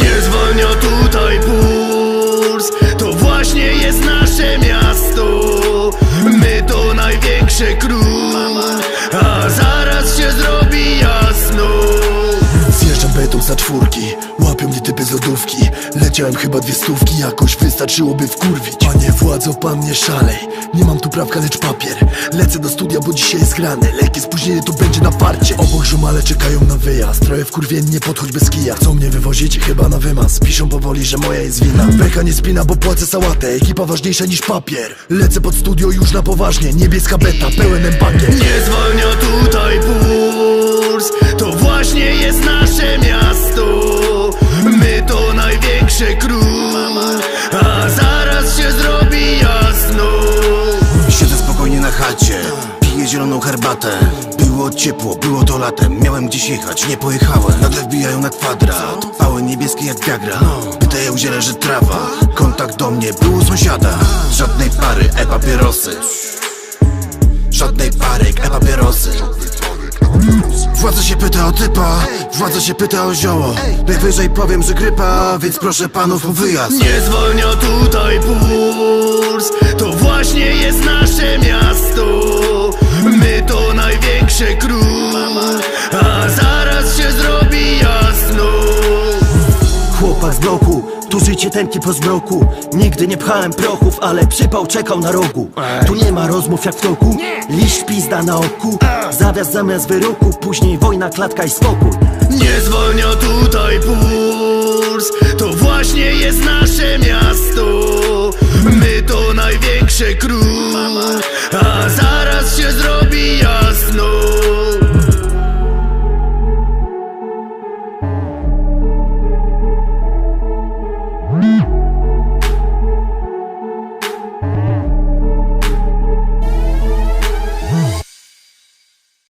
Nie zwolnio tutaj puls To właśnie jest nasze miasto. My to największe król. A zaraz się zrobi jasno. Zjeżdżam beton za czwórki Łapią mnie typy z lodówki. Leciałem chyba dwie stówki Jakoś wystarczyłoby wkurwić. Panie władzo, pan nie szalej. Nie mam tu prawka, lecz papier. Lecę do studia, bo dzisiaj jest grane Lekkie spóźnienie to będzie na parcie Obok żumale czekają na wyjazd. Trochę wkurwiennie, podchodź bez kija. Chcą mnie wywozić? Chyba na wymaz Piszą powoli, że moja jest wina. Pecha nie spina, bo płacę sałatę. Ekipa ważniejsza niż papier. Lecę pod studio już na poważnie. Niebieska beta, pełen empakiet Nie zwolnio tutaj puls piję zieloną herbatę. Było ciepło, było to latem, miałem gdzieś jechać, nie pojechałem. Nagle wbijają na kwadrat, pały niebieskie jak Viagra. Pytają gdzie leży trawa, kontakt do mnie był u sąsiada. Żadnej pary, e-papierosy Żadnej parek, e-papierosy Władza się pyta o typa, władza się pyta o zioło. Najwyżej powiem, że grypa, więc proszę panów o wyjazd. Nie zwolnio tutaj puls bloku, tu życie tępkie po zmroku. Nigdy nie pchałem prochów, ale przypał czekał na rogu. Tu nie ma rozmów jak w toku, liść pizda na oku. Zawias zamiast wyroku, później wojna, klatka i spokój. Nie zwolnio tutaj puls